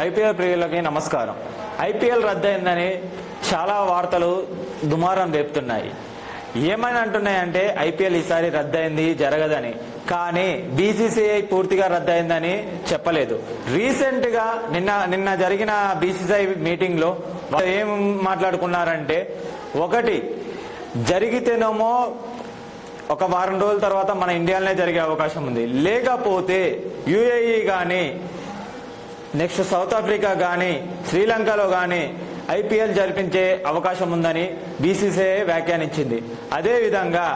IPL ప్రియులకి నమస్కారం. IPL రద్దయిందని చాలా వార్తలు దుమారం రేపుతున్నాయి. ఏమని అంటున్నాయంటే ఐపీఎల్ ఈసారి రద్దయింది జరగదని. కానీ బీసీసీఐ పూర్తిగా రద్దయిందని చెప్పలేదు. రీసెంట్గా నిన్న నిన్న జరిగిన బీసీసీఐ మీటింగ్లో ఏం మాట్లాడుకున్నారంటే ఒకటి జరిగితేనేమో ఒక వారం రోజుల తర్వాత మన ఇండియాలోనే జరిగే అవకాశం ఉంది. లేకపోతే యుఏఈ కానీ నెక్స్ట్ సౌత్ ఆఫ్రికా కానీ శ్రీలంకలో కానీ ఐపీఎల్ జరిపించే అవకాశం ఉందని బీసీసీఐ వ్యాఖ్యానించింది. అదే విధంగా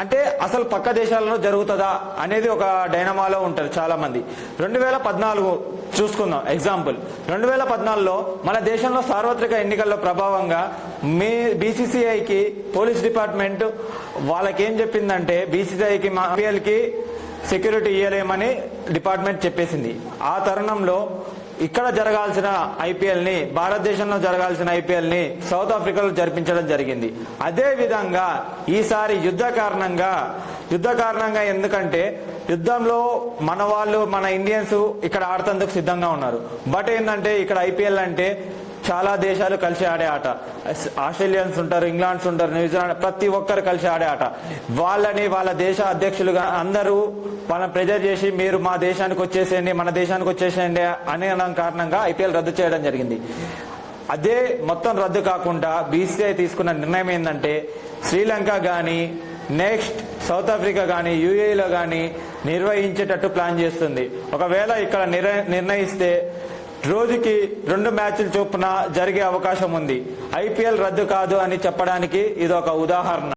అంటే అసలు పక్క దేశాలలో జరుగుతుందా అనేది ఒక డైనమాలో ఉంటారు చాలా మంది రెండు వేల పద్నాలుగు చూసుకుందాం ఎగ్జాంపుల్. రెండు వేల పద్నాలుగులో మన దేశంలో సార్వత్రిక ఎన్నికల్లో ప్రభావంగా మీ బీసీసీఐకి పోలీస్ డిపార్ట్మెంట్ వాళ్ళకేం చెప్పిందంటే బీసీసీఐకి మా కి సెక్యూరిటీ ఇవ్వలేమని డిపార్ట్మెంట్ చెప్పేసింది. ఆ తరుణంలో ఇక్కడ జరగాల్సిన ఐపీఎల్ని భారతదేశంలో జరగాల్సిన ఐపీఎల్ని సౌత్ ఆఫ్రికాలో జరిపించడం జరిగింది. అదే విధంగా ఈసారి యుద్ధ కారణంగా యుద్ధ కారణంగా ఎందుకంటే యుద్ధంలో మన వాళ్ళు మన ఇండియన్స్ ఇక్కడ ఆడతందుకు సిద్ధంగా ఉన్నారు. బట్ ఏంటంటే ఇక్కడ ఐపీఎల్ అంటే చాలా దేశాలు కలిసి ఆడే ఆట. ఆస్ట్రేలియన్స్ ఉంటారు ఇంగ్లాండ్స్ ఉంటారు న్యూజిలాండ్ ప్రతి ఒక్కరు కలిసి ఆడే ఆట. వాళ్ళని వాళ్ళ దేశ అధ్యక్షులుగా అందరూ వాళ్ళని ప్రెజర్ చేసి మీరు మా దేశానికి వచ్చేసేయండి మన దేశానికి వచ్చేసేయండి అనే కారణంగా ఐపీఎల్ రద్దు చేయడం జరిగింది. అదే మొత్తం రద్దు కాకుండా బీసీఐ తీసుకున్న నిర్ణయం ఏంటంటే శ్రీలంక కానీ నెక్స్ట్ సౌత్ ఆఫ్రికా కానీ యూఏఈలో కానీ నిర్వహించేటట్టు ప్లాన్ చేస్తుంది. ఒకవేళ ఇక్కడ నిర్ణయిస్తే రోజుకి రెండు మ్యాచ్లు చొప్పున జరిగే అవకాశం ఉంది. ఐపీఎల్ రద్దు కాదు అని చెప్పడానికి ఇదొక ఉదాహరణ.